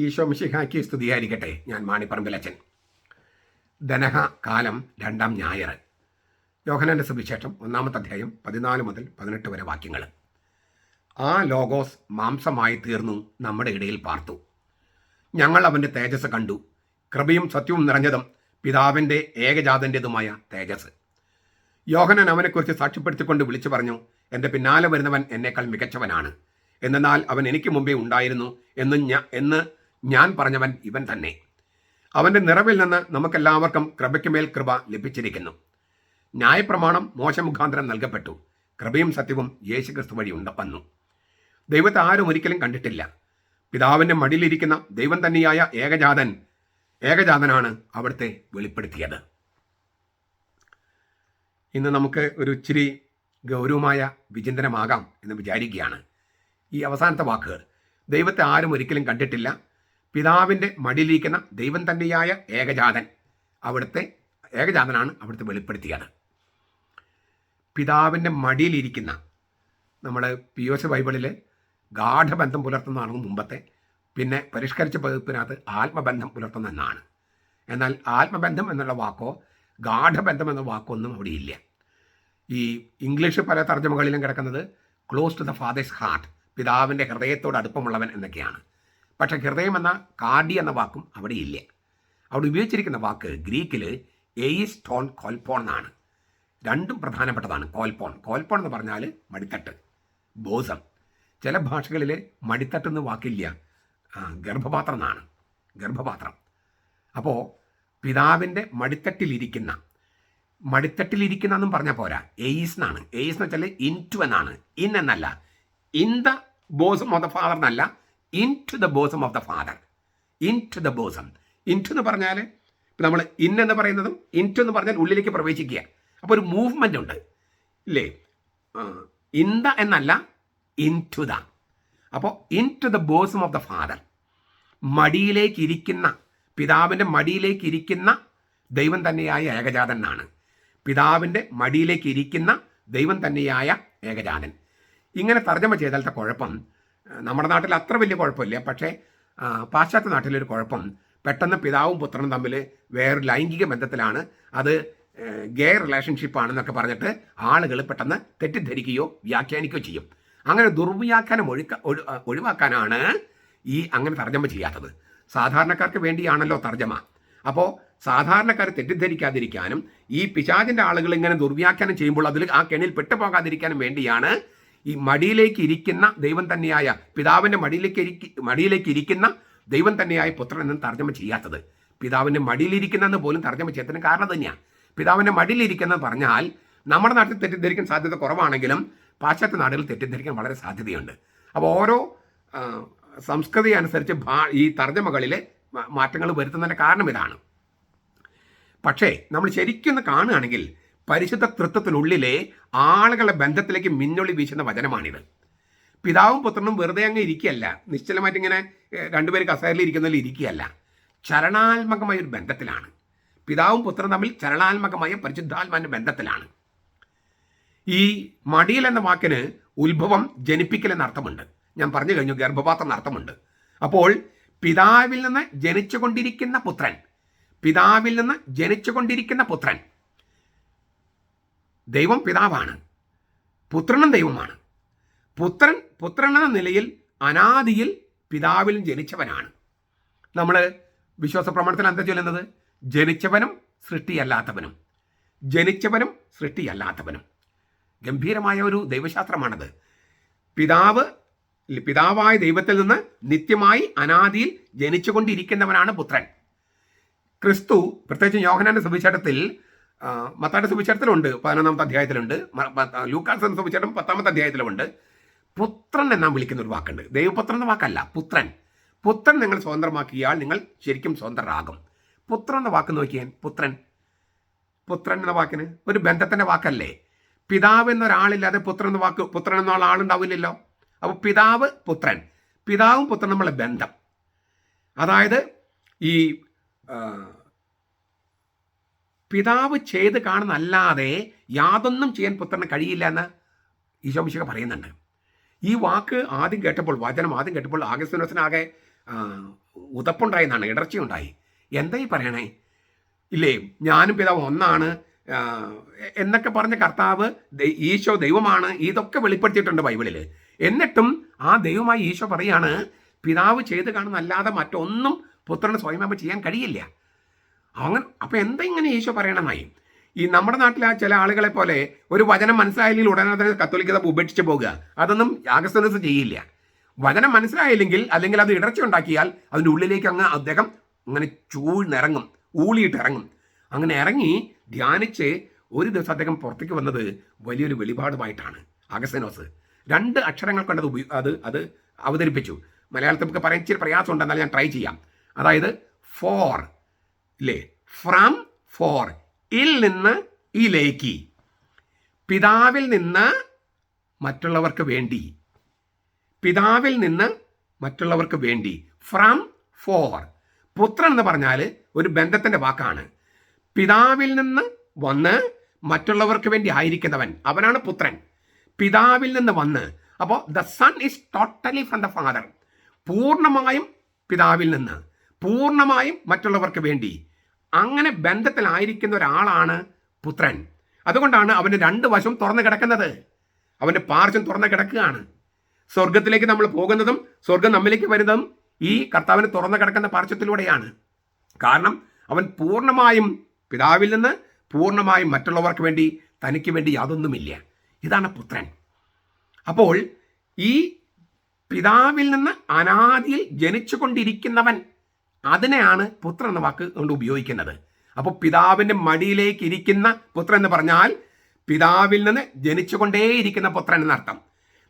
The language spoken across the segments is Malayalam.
ഈശോ മിശിഹാക്കി സ്തുതിയായിരിക്കട്ടെ. ഞാൻ മാണിപ്പറമ്പിലച്ചൻ ധനഹ കാലം രണ്ടാം ഞായർ. യോഹനന്റെ സുവിശേഷം ഒന്നാമത്തെ അധ്യായം പതിനാല് മുതൽ പതിനെട്ട് വരെ വാക്യങ്ങൾ. ആ ലോഗോസ് മാംസമായി തീർന്നു നമ്മുടെ ഇടയിൽ പാർത്തു. ഞങ്ങൾ അവന്റെ തേജസ് കണ്ടു. കൃപയും സത്യവും നിറഞ്ഞതും പിതാവിന്റെ ഏകജാതന്റെതുമായ തേജസ്. യോഹനൻ അവനെക്കുറിച്ച് സാക്ഷ്യപ്പെടുത്തിക്കൊണ്ട് വിളിച്ചു പറഞ്ഞു എന്റെ പിന്നാലെ വരുന്നവൻ എന്നേക്കാൾ മികച്ചവനാണ്. എന്നാൽ അവൻ എനിക്ക് മുമ്പേ ഉണ്ടായിരുന്നു എന്ന് ഞാൻ എന്ന് ഞാൻ പറഞ്ഞവൻ ഇവൻ തന്നെ. അവന്റെ നിറവിൽ നിന്ന് നമുക്കെല്ലാവർക്കും കൃപയ്ക്കുമേൽ കൃപ ലഭിച്ചിരിക്കുന്നു. ന്യായപ്രമാണം മോശമുഖാന്തരം നൽകപ്പെട്ടു. കൃപയും സത്യവും യേശുക്രിസ്തു വഴി ഉണ്ട് വന്നു ദൈവത്തെ ആരും ഒരിക്കലും കണ്ടിട്ടില്ല. പിതാവിന്റെ മടിയിലിരിക്കുന്ന ദൈവം തന്നെയായ ഏകജാതൻ ഏകജാതനാണ് അവിടുത്തെ വെളിപ്പെടുത്തിയത്. ഇന്ന് നമുക്ക് ഒരു ഇച്ചിരി ഗൗരവമായ വിചിന്തനമാകാം എന്ന് വിചാരിക്കുകയാണ്. ഈ അവസാനത്തെ വാക്കുകൾ ദൈവത്തെ ആരും ഒരിക്കലും കണ്ടിട്ടില്ല പിതാവിന്റെ മടിയിലിരിക്കുന്ന ദൈവം തന്നെയായ ഏകജാതൻ. അവിടുത്തെ ഏകജാതനാണ് അവിടുത്തെ വെളിപ്പെടുത്തിയത്. പിതാവിന്റെ മടിയിലിരിക്കുന്ന നമ്മൾ പി ഒ സി ബൈബിളിൽ ഗാഠബന്ധം പുലർത്തുന്നതാണ് മുമ്പത്തെ പിന്നെ പരിഷ്കരിച്ച പതിപ്പിനകത്ത് ആത്മബന്ധം പുലർത്തുന്ന എന്നാണ് എന്നാൽ ആത്മബന്ധം എന്നുള്ള വാക്കോ ഗാഠബന്ധം എന്ന വാക്കോ ഒന്നും അവിടെ ഇല്ല. ഈ ഇംഗ്ലീഷ് പല തർജമകളിലും കിടക്കുന്നത് close to the father's heart പിതാവിന്റെ ഹൃദയത്തോട് അടുപ്പമുള്ളവൻ എന്നൊക്കെയാണ്. പക്ഷേ ഹൃദയം എന്ന കാർഡി എന്ന വാക്കും അവിടെ ഇല്ല. അവിടെ ഉപയോഗിച്ചിരിക്കുന്ന വാക്ക് ഗ്രീക്കിൽ എയിസ് ടോൺ കോൽപോൺ എന്നാണ്. രണ്ടും പ്രധാനപ്പെട്ടതാണ് കോൽപോൺ. കോൽപോൺ എന്ന് പറഞ്ഞാൽ മടിത്തട്ട് ബോസം. ചില ഭാഷകളിൽ മടിത്തട്ട് എന്ന് വാക്കില്ല. ഗർഭപാത്രം എന്നാണ്. ഗർഭപാത്രം. അപ്പോൾ പിതാവിന്റെ മടിത്തട്ടിലിരിക്കുന്ന മടിത്തട്ടിലിരിക്കുന്ന എന്നും പറഞ്ഞാൽ പോരാ. എയ്സ് എന്നാണ്. എയ്സ് എന്ന് വെച്ചാൽ ഇൻ ടു എന്നാണ്. ഇൻ എന്നല്ല. In the bosom of the father എന്നല്ല. Into the bosom of the father into the bosom into എന്ന് പറഞ്ഞാൽ നമ്മൾ ഇൻ എന്ന് പറയുന്നതും ഇൻ ടു എന്ന് പറഞ്ഞാൽ ഉള്ളിലേക്ക് പ്രവേശിക്കുക. അപ്പോൾ ഒരു മൂവ്മെന്റ് ഉണ്ട്. ഇല്ലേ? ഇൻ ദ എന്നല്ല ഇൻ ടു ദ അപ്പോൾ in to the bosom of the father മടിയിലേക്ക് ഇരിക്കുന്ന പിതാവിന്റെ മടിയിലേക്ക് ഇരിക്കുന്ന ദൈവം തന്നെയായ ഏകജാതൻ ആണ് പിതാവിന്റെ മടിയിലേക്ക് ഇരിക്കുന്ന ദൈവം തന്നെയായ ഏകജാതൻ. ഇങ്ങനെ തർജമ ചെയ്താലത്തെ കുഴപ്പം നമ്മുടെ നാട്ടിൽ അത്ര വലിയ കുഴപ്പമില്ല. പക്ഷേ പാശ്ചാത്യ നാട്ടിലൊരു കുഴപ്പം. പെട്ടെന്ന് പിതാവും പുത്രനും തമ്മിൽ വേറൊരു ലൈംഗിക ബന്ധത്തിലാണ്. അത് ഗേ റിലേഷൻഷിപ്പ് ആണെന്നൊക്കെ പറഞ്ഞിട്ട് ആളുകൾ പെട്ടെന്ന് തെറ്റിദ്ധരിക്കുകയോ വ്യാഖ്യാനിക്കുകയോ ചെയ്യും. അങ്ങനെ ദുർവ്യാഖ്യാനം ഒഴുക്ക ഒഴി- ഒഴിവാക്കാനാണ് ഈ അങ്ങനെ തർജമ ചെയ്യാത്തത്. സാധാരണക്കാർക്ക് വേണ്ടിയാണല്ലോ തർജമ. അപ്പോൾ സാധാരണക്കാർ തെറ്റിദ്ധരിക്കാതിരിക്കാനും ഈ പിശാചിന്റെ ആളുകൾ ഇങ്ങനെ ദുർവ്യാഖ്യാനം ചെയ്യുമ്പോൾ അതിൽ ആ കെണിയിൽ പെട്ടുപോകാതിരിക്കാനും വേണ്ടിയാണ് ഈ മടിയിലേക്ക് ഇരിക്കുന്ന ദൈവം തന്നെയായ പിതാവിന്റെ മടിയിലേക്ക് ഇരിക്കി മടിയിലേക്ക് ഇരിക്കുന്ന ദൈവം തന്നെയായ പുത്രൻ എന്ന് തർജമ ചെയ്യാത്തത്. പിതാവിന്റെ മടിയിലിരിക്കുന്നതെന്ന് പോലും തർജമ ചെയ്യാത്തതിന് കാരണം തന്നെയാണ് പിതാവിന്റെ മടിയിലിരിക്കുന്നത് പറഞ്ഞാൽ നമ്മുടെ നാട്ടിൽ തെറ്റിദ്ധരിക്കാൻ സാധ്യത കുറവാണെങ്കിലും പാശ്ചാത്യ നാടുകളിൽ തെറ്റിദ്ധരിക്കാൻ വളരെ സാധ്യതയുണ്ട്. അപ്പോൾ ഓരോ സംസ്കൃതി അനുസരിച്ച് ഈ തർജമകളിലെ മാറ്റങ്ങൾ വരുത്തുന്നതിന്റെ കാരണം ഇതാണ്. പക്ഷേ നമ്മൾ ശരിക്കും കാണുകയാണെങ്കിൽ പരിശുദ്ധ തൃത്വത്തിനുള്ളിലെ ആളുകളുടെ ബന്ധത്തിലേക്ക് മിന്നൊളി വീശുന്ന വചനമാണിത്. പിതാവും പുത്രനും വെറുതെ അങ്ങ് ഇരിക്കുകയല്ല. നിശ്ചലമായിട്ട് ഇങ്ങനെ രണ്ടുപേര് കസേരയിൽ ഇരിക്കുന്നതിൽ ഇരിക്കുകയല്ല. ചരണാത്മകമായ ഒരു ബന്ധത്തിലാണ്. പിതാവും പുത്രനും തമ്മിൽ ചരണാത്മകമായ പരിശുദ്ധാത്മാവിന്റെ ബന്ധത്തിലാണ്. ഈ മടിയിൽ എന്ന വാക്കിന് ഉത്ഭവം ജനിപ്പിക്കൽ എന്ന അർത്ഥമുണ്ട്. ഞാൻ പറഞ്ഞു കഴിഞ്ഞു ഗർഭപാത്രം എന്ന അർത്ഥമുണ്ട്. അപ്പോൾ പിതാവിൽ നിന്ന് ജനിച്ചുകൊണ്ടിരിക്കുന്ന പുത്രൻ പിതാവിൽ നിന്ന് ജനിച്ചുകൊണ്ടിരിക്കുന്ന പുത്രൻ ദൈവം പിതാവാണ്. പുത്രനും ദൈവമാണ് പുത്രൻ പുത്രൻ എന്ന നിലയിൽ അനാദിയിൽ പിതാവിൽ ജനിച്ചവനാണ്. നമ്മൾ വിശ്വാസ പ്രമാണത്തിൽ എന്താ ചൊല്ലുന്നത്? ജനിച്ചവനും സൃഷ്ടിയല്ലാത്തവനും. ജനിച്ചവനും സൃഷ്ടിയല്ലാത്തവനും. ഗംഭീരമായ ഒരു ദൈവശാസ്ത്രമാണത്. പിതാവ് പിതാവായ ദൈവത്തിൽ നിന്ന് നിത്യമായി അനാദിയിൽ ജനിച്ചുകൊണ്ടിരിക്കുന്നവനാണ് പുത്രൻ. ക്രിസ്തു പ്രത്യേകിച്ച് യോഹനാന്റെ സുവിശേഷത്തിൽ ആ, മത്തായുടെ സുവിശേഷത്തിലുണ്ട്. പതിനൊന്നാമത്തെ അധ്യായത്തിലുണ്ട്. ലൂക്കാസ് ലൂക്കാസ് സുവിശേഷം പത്താമത്തെ അധ്യായത്തിലുമുണ്ട്. പുത്രൻ എന്നാൽ വിളിക്കുന്ന ഒരു വാക്കുണ്ട്. ദൈവപുത്രൻ എന്ന വാക്കല്ല പുത്രൻ. പുത്രൻ നിങ്ങൾ സ്വതന്ത്രമാക്കിയാൽ നിങ്ങൾ ശരിക്കും സ്വതന്ത്രരാകും. പുത്രൻ എന്ന വാക്ക് നോക്കിയാൽ പുത്രൻ. പുത്രൻ എന്ന വാക്കിന് ഒരു ബന്ധത്തിന്റെ വാക്കല്ലേ. പിതാവ് എന്നൊരാളില്ലാതെ പുത്രൻ എന്ന വാക്ക് പുത്രൻ എന്നുള്ള ആളുണ്ടാവില്ലല്ലോ. അപ്പോൾ പിതാവ് പുത്രൻ. പിതാവും പുത്രനും നമ്മളെ ബന്ധം. അതായത് ഈ പിതാവ് ചെയ്ത് കാണുന്നല്ലാതെ യാതൊന്നും ചെയ്യാൻ പുത്രന് കഴിയില്ല എന്ന് ഈശോമിശിക പറയുന്നുണ്ട്. ഈ വാക്ക് ആദ്യം കേട്ടപ്പോൾ വചനം ആദ്യം കേട്ടപ്പോൾ ആഗസ്തിനോസിനാകെ ആ, ഉതപ്പുണ്ടായെന്നാണ് ഇടർച്ചയുണ്ടായി. എന്തായി പറയണേ? ഇല്ലേ ഞാനും പിതാവ് ഒന്നാണ്. എന്നൊക്കെ പറഞ്ഞ കർത്താവ് ഈശോ ദൈവമാണ്. ഇതൊക്കെ വെളിപ്പെടുത്തിയിട്ടുണ്ട് ബൈബിളിൽ എന്നിട്ടും ആ ദൈവമായി ഈശോ പറയാണ് പിതാവ് ചെയ്ത് കാണുന്നല്ലാതെ മറ്റൊന്നും പുത്രന് സ്വയമേവ ചെയ്യാൻ കഴിയില്ല. അങ്ങനെ അപ്പം എന്താ ഇങ്ങനെ ഈശോ പറയണമായി ഈ നമ്മുടെ നാട്ടിലെ ചില ആളുകളെ പോലെ ഒരു വചനം മനസ്സിലായില്ലെങ്കിൽ ഉടനെ തന്നെ കത്തോലിക്കത ഉപേക്ഷിച്ച് പോകുക അതൊന്നും യാഗസ്ഥനസ് ചെയ്യില്ല. വചനം മനസ്സിലായില്ലെങ്കിൽ അല്ലെങ്കിൽ അത് ഇടർച്ച ഉണ്ടാക്കിയാൽ അതിന്റെ ഉള്ളിലേക്ക് അങ്ങ് അദ്ദേഹം അങ്ങനെ ചൂഴ്ന്നിറങ്ങും ഊളിയിട്ട് ഇറങ്ങും. അങ്ങനെ ഇറങ്ങി ധ്യാനിച്ച് ഒരു ദിവസം അദ്ദേഹം പുറത്തേക്ക് വന്നത് വലിയൊരു വെളിപാടുമായിട്ടാണ് അഗസനോസ് രണ്ട് അക്ഷരങ്ങൾ കണ്ടത് അത് അത് അവതരിപ്പിച്ചു. മലയാളത്തിൽ നമുക്ക് പറയാൻ ഇച്ചിരി പ്രയാസമുണ്ട് എന്നാൽ ഞാൻ ട്രൈ ചെയ്യാം. അതായത് ഫോർ ഇല്ലേ ഫ്രം ഫോർ ഇൽ നിന്ന് ഇലേക്ക്. പിതാവിൽ നിന്ന് മറ്റുള്ളവർക്ക് വേണ്ടി. പിതാവിൽ നിന്ന് മറ്റുള്ളവർക്ക് വേണ്ടി. ഫ്രം ഫോർ പുത്രൻ എന്ന് പറഞ്ഞാൽ ഒരു ബന്ധത്തിന്റെ വാക്കാണ്. പിതാവിൽ നിന്ന് വന്ന് മറ്റുള്ളവർക്ക് വേണ്ടി ആയിരിക്കുന്നവൻ. അവനാണ് പുത്രൻ. പിതാവിൽ നിന്ന് വന്ന്. അപ്പോൾ the son is totally from the father പൂർണമായും പിതാവിൽ നിന്ന്. പൂർണമായും മറ്റുള്ളവർക്ക് വേണ്ടി. അങ്ങനെ ബന്ധത്തിലായിരിക്കുന്ന ഒരാളാണ് പുത്രൻ. അതുകൊണ്ടാണ് അവന്റെ രണ്ട് വശം തുറന്നു കിടക്കുന്നത്. അവന്റെ പാർശ്വം തുറന്നു കിടക്കുകയാണ്. സ്വർഗത്തിലേക്ക് നമ്മൾ പോകുന്നതും സ്വർഗം നമ്മിലേക്ക് വരുന്നതും ഈ കർത്താവിന് തുറന്നു കിടക്കുന്ന പാർശ്വത്തിലൂടെയാണ്. കാരണം അവൻ പൂർണമായും പിതാവിൽ നിന്ന് പൂർണമായും മറ്റുള്ളവർക്ക് വേണ്ടി തനിക്ക് വേണ്ടി യാതൊന്നുമില്ല. ഇതാണ് പുത്രൻ. അപ്പോൾ ഈ പിതാവിൽ നിന്ന് അനാദിയിൽ ജനിച്ചുകൊണ്ടിരിക്കുന്നവൻ അതിനെയാണ് പുത്രൻ എന്ന വാക്ക് കൊണ്ട് ഉപയോഗിക്കുന്നത്. അപ്പോൾ പിതാവിന്റെ മടിയിലേക്ക് ഇരിക്കുന്ന പുത്രൻ എന്ന് പറഞ്ഞാൽ പിതാവിൽ നിന്ന് ജനിച്ചുകൊണ്ടേയിരിക്കുന്ന പുത്രൻ എന്നർത്ഥം.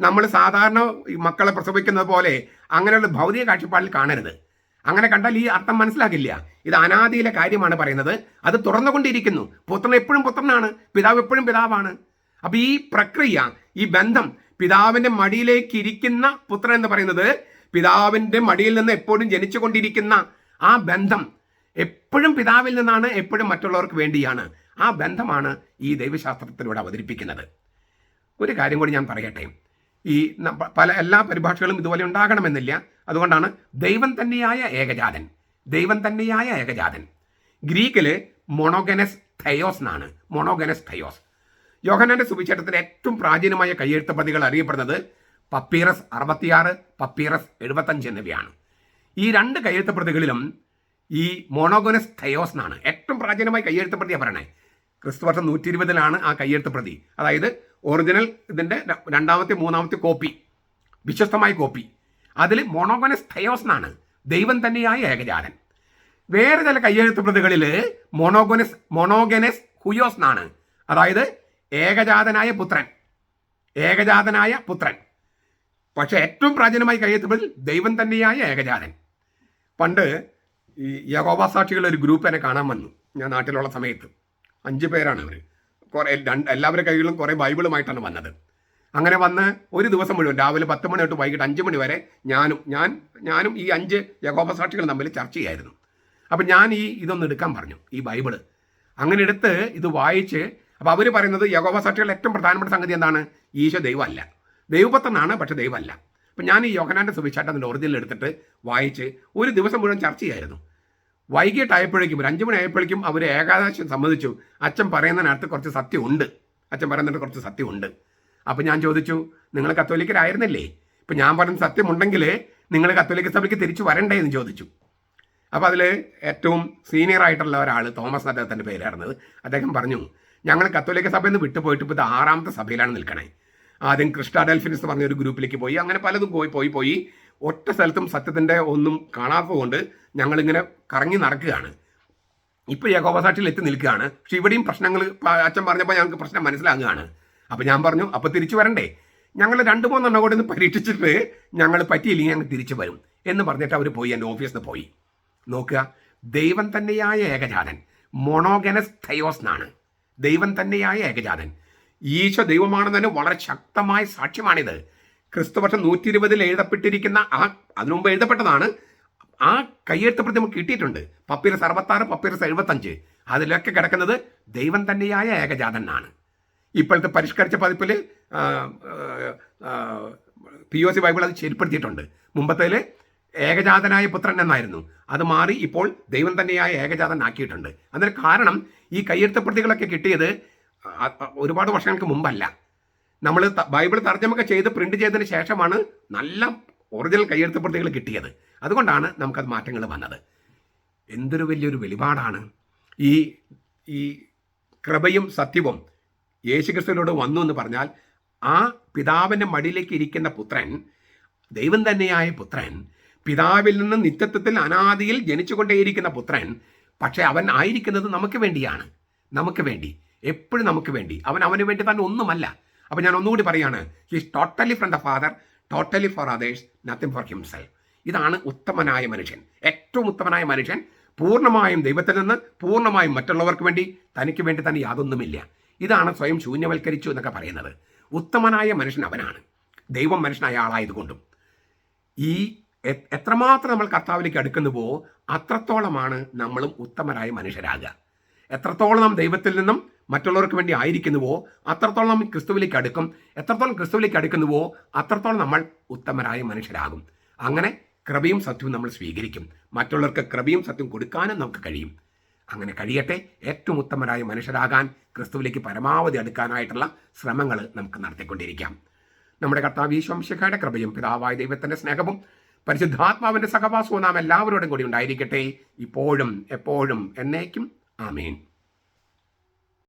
നമ്മൾ സാധാരണ മക്കളെ പ്രസവിക്കുന്നത് പോലെ അങ്ങനെയുള്ള ഭൗതിക കാഴ്ചപ്പാടിൽ കാണരുത്. അങ്ങനെ കണ്ടാൽ ഈ അർത്ഥം മനസ്സിലാകില്ല. ഇത് അനാദിയിലെ കാര്യമാണ് പറയുന്നത്. അത് തുറന്നുകൊണ്ടിരിക്കുന്നു. പുത്രൻ എപ്പോഴും പുത്രനാണ്. പിതാവ് എപ്പോഴും പിതാവാണ്. അപ്പോൾ ഈ പ്രക്രിയ ഈ ബന്ധം പിതാവിന്റെ മടിയിലേക്ക് ഇരിക്കുന്ന പുത്രൻ എന്ന് പറയുന്നത് പിതാവിന്റെ മടിയിൽ നിന്ന് എപ്പോഴും ജനിച്ചുകൊണ്ടിരിക്കുന്ന ആ ബന്ധം എപ്പോഴും പിതാവിൽ നിന്നാണ് എപ്പോഴും മറ്റുള്ളവർക്ക് വേണ്ടിയാണ്. ആ ബന്ധമാണ് ഈ ദൈവശാസ്ത്രത്തിലൂടെ അവതരിപ്പിക്കുന്നത്. ഒരു കാര്യം കൂടി ഞാൻ പറയട്ടെ. ഈ പല എല്ലാ പരിഭാഷകളും ഇതുപോലെ ഉണ്ടാകണമെന്നില്ല. അതുകൊണ്ടാണ് ദൈവം തന്നെയായ ഏകജാതൻ. ദൈവം തന്നെയായ ഏകജാതൻ. ഗ്രീക്കിൽ മൊണോഗനസ് തയോസ് എന്നാണ്. മൊണോഗനസ് തയോസ് യോഹനാന്റെ സുവിശേഷത്തിലെ ഏറ്റവും പ്രാചീനമായ കയ്യെഴുത്ത പ്രതികൾ അറിയപ്പെടുന്നത് പപ്പീറസ് അറുപത്തിയാറ് പപ്പീറസ് എഴുപത്തഞ്ച് എന്നിവയാണ്. ഈ രണ്ട് കയ്യെഴുത്ത പ്രതികളിലും ഈ മോണോഗോനസ് തയോസ് എന്നാണ്. ഏറ്റവും പ്രാചീനമായി കയ്യെഴുത്ത പ്രതിയാണ് പറയണേ. ക്രിസ്തുവർഷം നൂറ്റി ഇരുപതിലാണ് ആ കയ്യെഴുത്ത പ്രതി അതായത് ഒറിജിനൽ ഇതിന്റെ രണ്ടാമത്തെ മൂന്നാമത്തെ കോപ്പി വിശ്വസ്തമായ കോപ്പി. അതിൽ മോണോഗോനസ് തയോസ് എന്നാണ്. ദൈവം തന്നെയായ ഏകജാതൻ. വേറെ ചില കയ്യെഴുത്ത് പ്രതികളിൽ മോണോഗോനസ് മോണോഗനസ് ഹുയോസ് എന്നാണ്. അതായത് ഏകജാതനായ പുത്രൻ. ഏകജാതനായ പുത്രൻ. പക്ഷേ ഏറ്റവും പ്രാചീനമായി കഴിയത്തുമ്പോൾ ദൈവം തന്നെയായ ഏകജാതൻ. പണ്ട് ഈ യഹോവ സാക്ഷികളുടെ ഒരു ഗ്രൂപ്പ് എന്നെ കാണാൻ വന്നു. ഞാൻ നാട്ടിലുള്ള സമയത്ത്. അഞ്ച് പേരാണ് അവർ കുറേ രണ്ട് എല്ലാവരുടെ കൈകളിലും കുറേ ബൈബിളുമായിട്ടാണ് വന്നത്. അങ്ങനെ വന്ന് ഒരു ദിവസം മുഴുവൻ രാവിലെ പത്ത് മണി തൊട്ട് വൈകിട്ട് അഞ്ച് മണി വരെ ഞാനും ഞാൻ ഞാനും ഈ അഞ്ച് യഹോവ സാക്ഷികൾ തമ്മിൽ ചർച്ച ചെയ്യായിരുന്നു. അപ്പം ഞാൻ ഈ ഇതൊന്ന് എടുക്കാൻ പറഞ്ഞു ഈ ബൈബിൾ. അങ്ങനെ എടുത്ത് ഇത് വായിച്ച് അപ്പോൾ അവർ പറയുന്നത് യഹോവ സാക്ഷികളുടെ ഏറ്റവും പ്രധാനപ്പെട്ട സംഗതി എന്താണ്? ഈശോ ദൈവമല്ല. ദൈവപുത്രനാണ് പക്ഷെ ദൈവമല്ല. അപ്പം ഞാൻ ഈ യോഹനാന്റെ സുവിശേഷത്തിന്റെ ഒറിജിനൽ എടുത്തിട്ട് വായിച്ച് ഒരു ദിവസം മുഴുവൻ ചർച്ച ചെയ്യായിരുന്നു. വൈകിട്ടായപ്പോഴേക്കും ഒരു അഞ്ച് മണി ആയപ്പോഴേക്കും അവർ ഏകാദശം സമ്മതിച്ചു അച്ഛൻ പറയുന്നതിനകത്ത് കുറച്ച് സത്യമുണ്ട്. അച്ഛൻ പറയുന്നതിന് കുറച്ച് സത്യമുണ്ട്. അപ്പം ഞാൻ ചോദിച്ചു നിങ്ങൾ കത്തോലിക്കരായിരുന്നില്ലേ? ഇപ്പം ഞാൻ പറഞ്ഞ സത്യമുണ്ടെങ്കിൽ നിങ്ങൾ കത്തോലിക്ക സഭയ്ക്ക് തിരിച്ചു വരണ്ടേ എന്ന് ചോദിച്ചു. അപ്പോൾ അതിൽ ഏറ്റവും സീനിയർ ആയിട്ടുള്ള ഒരാൾ തോമസ് അദ്ദേഹത്തിന്റെ പേരായിരുന്നത്. അദ്ദേഹം പറഞ്ഞു ഞങ്ങൾ കത്തോലിക്ക സഭയിൽ നിന്ന് വിട്ടുപോയിട്ട് ഇപ്പോൾ ഇത് ആറാമത്തെ സഭയിലാണ് നിൽക്കണേ. ആദ്യം കൃഷ്ണ ഡെൽഫിൻസ് എന്ന് പറഞ്ഞ ഒരു ഗ്രൂപ്പിലേക്ക് പോയി. അങ്ങനെ പലതും പോയി പോയി പോയി. ഒറ്റ സ്ഥലത്തും സത്യത്തിന്റെ ഒന്നും കാണാത്തതുകൊണ്ട് ഞങ്ങളിങ്ങനെ കറങ്ങി നടക്കുകയാണ്. ഇപ്പോൾ യഹോവസാക്ഷിയിൽ എത്തി നിൽക്കുകയാണ്. പക്ഷെ ഇവിടെയും പ്രശ്നങ്ങൾ അച്ഛൻ പറഞ്ഞപ്പോൾ ഞങ്ങൾക്ക് പ്രശ്നം മനസ്സിലാകുകയാണ്. അപ്പോൾ ഞാൻ പറഞ്ഞു അപ്പോൾ തിരിച്ചു വരണ്ടേ? ഞങ്ങൾ രണ്ട് മൂന്നെണ്ണം കൂടെ ഒന്ന് പരീക്ഷിച്ചിട്ട് ഞങ്ങൾ പറ്റിയില്ലെങ്കിൽ ഞങ്ങൾ തിരിച്ചു വരും. എന്ന് പറഞ്ഞിട്ട് അവർ പോയി എന്റെ ഓഫീസിൽ നിന്ന് പോയി. നോക്കുക ദൈവം തന്നെയായ ഏകജാതൻ മൊണോഗനസ് തയോസ് എന്നാണ്. ദൈവം തന്നെയായ ഏകജാതൻ. ഈശോ ദൈവമാണെന്നതിന് വളരെ ശക്തമായ സാക്ഷ്യമാണിത്. ക്രിസ്തുവർഷം നൂറ്റി ഇരുപതിൽ എഴുതപ്പെട്ടിരിക്കുന്ന ആ അതിനു മുമ്പ് എഴുതപ്പെട്ടതാണ് ആ കയ്യെഴുത്ത് പ്രതി നമുക്ക് കിട്ടിയിട്ടുണ്ട്. പപ്പീരസ് അറുപത്താറ് പപ്പീരസ് എഴുപത്തഞ്ച്. അതിലൊക്കെ കിടക്കുന്നത് ദൈവം തന്നെയായ ഏകജാതനാണ്. ഇപ്പോഴത്തെ പരിഷ്കരിച്ച പതിപ്പിൽ പി ഒ സി ബൈബിൾ അത് ശരിപ്പെടുത്തിയിട്ടുണ്ട്. മുമ്പത്തേൽ ഏകജാതനായ പുത്രൻ എന്നായിരുന്നു. അത് മാറി ഇപ്പോൾ ദൈവം തന്നെയായ ഏകജാതൻ ആക്കിയിട്ടുണ്ട് അതിന് കാരണം ഈ കയ്യെഴുത്ത പ്രതികളൊക്കെ കിട്ടിയത് ഒരുപാട് വർഷങ്ങൾക്ക് മുമ്പല്ല. നമ്മൾ ബൈബിൾ തർജമൊക്കെ ചെയ്ത് പ്രിന്റ് ചെയ്തതിന് ശേഷമാണ് നല്ല ഒറിജിനൽ കയ്യെഴുത്ത് പ്രതികൾ കിട്ടിയത്. അതുകൊണ്ടാണ് നമുക്കത് മാറ്റങ്ങൾ വന്നത്. എന്തൊരു വലിയൊരു വെളിപാടാണ്. ഈ ഈ കൃപയും സത്യവും യേശുക്രിസ്തുവിനോട് വന്നു എന്ന് പറഞ്ഞാൽ ആ പിതാവിന്റെ മടിയിലേക്ക് ഇരിക്കുന്ന പുത്രൻ ദൈവം തന്നെയായ പുത്രൻ പിതാവിൽ നിന്ന് നിത്യത്വത്തിൽ അനാദിയിൽ ജനിച്ചുകൊണ്ടേയിരിക്കുന്ന പുത്രൻ പക്ഷേ അവൻ ആയിരിക്കുന്നത് നമുക്ക് വേണ്ടിയാണ്. നമുക്ക് വേണ്ടി. എപ്പോഴും നമുക്ക് വേണ്ടി. അവൻ അവന് വേണ്ടി തന്നെ ഒന്നുമല്ല. അപ്പം ഞാൻ ഒന്നുകൂടി പറയാണ് he's totally from the father totally for others nothing for himself ഇതാണ് ഉത്തമനായ മനുഷ്യൻ. ഏറ്റവും ഉത്തമനായ മനുഷ്യൻ പൂർണമായും ദൈവത്തിൽ നിന്ന് പൂർണമായും മറ്റുള്ളവർക്ക് വേണ്ടി തനിക്ക് വേണ്ടി തന്നെ യാതൊന്നുമില്ല. ഇതാണ് സ്വയം ശൂന്യവൽക്കരിച്ചു എന്നൊക്കെ പറയുന്നത്. ഉത്തമനായ മനുഷ്യൻ അവനാണ്. ദൈവം മനുഷ്യനായ ആളായതുകൊണ്ടും. ഈ എത്രമാത്രം നമ്മൾ കർത്താവിലേക്ക് അടുക്കുന്നുവോ അത്രത്തോളമാണ് നമ്മളും ഉത്തമരായ മനുഷ്യരാകുക. എത്രത്തോളം നാം ദൈവത്തിൽ നിന്നും മറ്റുള്ളവർക്ക് വേണ്ടി ആയിരിക്കുന്നുവോ? അത്രത്തോളം നമ്മൾ ക്രിസ്തുവിലേക്ക് അടുക്കും. എത്രത്തോളം ക്രിസ്തുവിലേക്ക് അടുക്കുന്നുവോ അത്രത്തോളം നമ്മൾ ഉത്തമരായ മനുഷ്യരാകും. അങ്ങനെ കൃപയും സത്യവും നമ്മൾ സ്വീകരിക്കും. മറ്റുള്ളവർക്ക് കൃപയും സത്യവും കൊടുക്കാനും നമുക്ക് കഴിയും. അങ്ങനെ കഴിയട്ടെ. ഏറ്റവും ഉത്തമരായ മനുഷ്യരാകാൻ ക്രിസ്തുവിലേക്ക് പരമാവധി അടുക്കാനായിട്ടുള്ള ശ്രമങ്ങൾ നമുക്ക് നടത്തിക്കൊണ്ടിരിക്കാം. നമ്മുടെ കർത്താവ് ഈശ്വംശിഖയുടെ കൃപയും പിതാവായ ദൈവത്തിന്റെ സ്നേഹവും പരിശുദ്ധാത്മാവിന്റെ സഹവാസവും നാം എല്ലാവരോടും കൂടി ഉണ്ടായിരിക്കട്ടെ. ഇപ്പോഴും എപ്പോഴും എന്നേക്കും. ആമേൻ.